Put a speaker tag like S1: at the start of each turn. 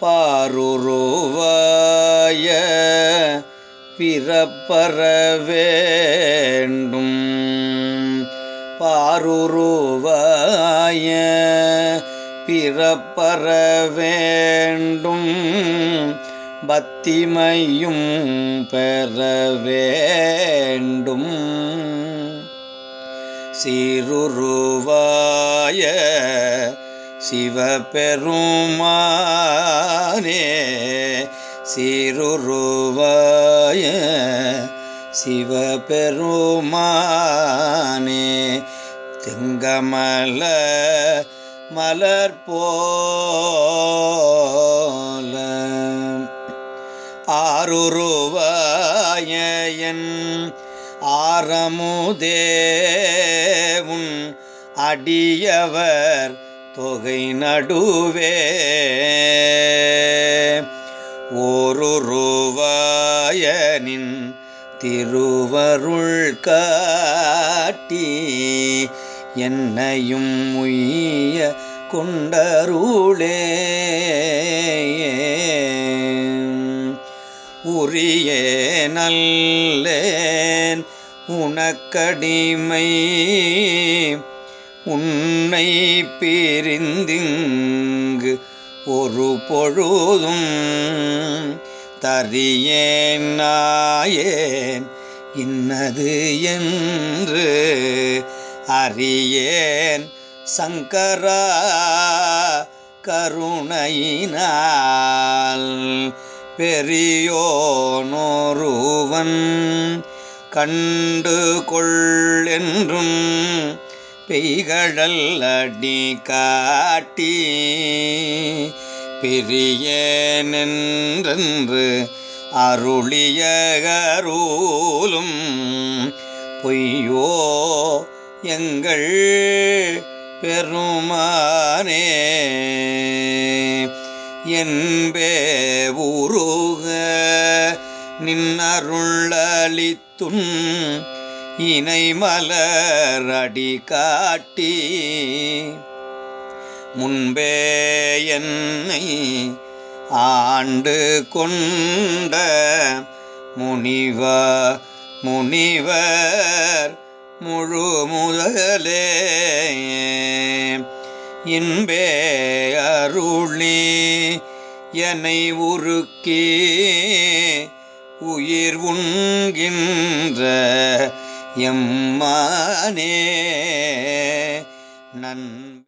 S1: பாருருவாய பிறப்பற வேண்டும். பாருருவாய பிறப்பற வேண்டும். பத்திமையும் பெற வேண்டும். சீருருவாய சிவனே சீருருவாய சிவபெருமானே திங்கமல மலர் போல. ஆருருவாயன் ஆரமுதேவுன் அடியவர் தொகை நடுவே. நின் திருவருள் காட்டி என்னையும் உய்ய கொண்டருளே உரிய நல்லேன் உனக்கடிமை உன்னை பிரிந்திங்கு ஒரு பொழுதும் தறியேன் நாயேன் இன்னது என்று அறியேன். சங்கரா கருணையினால் பெரியோனொருவன் கண்டு கொள்ளென்றும் பெய்கடல் அடி காட்டி பிரியேனென்று அருளிய அருளும் பொய்யோ எங்கள் பெருமானே. என்பே உருக நின்னருளளித்துன் இணை மலரடி காட்டி முன்பே என்னை ஆண்டு கொண்ட முனிவ முனிவர் முழு முதலே. இன்பே அருளி என்னை உருக்கி உயிர் உண்கின்ற எம்மானே. நன்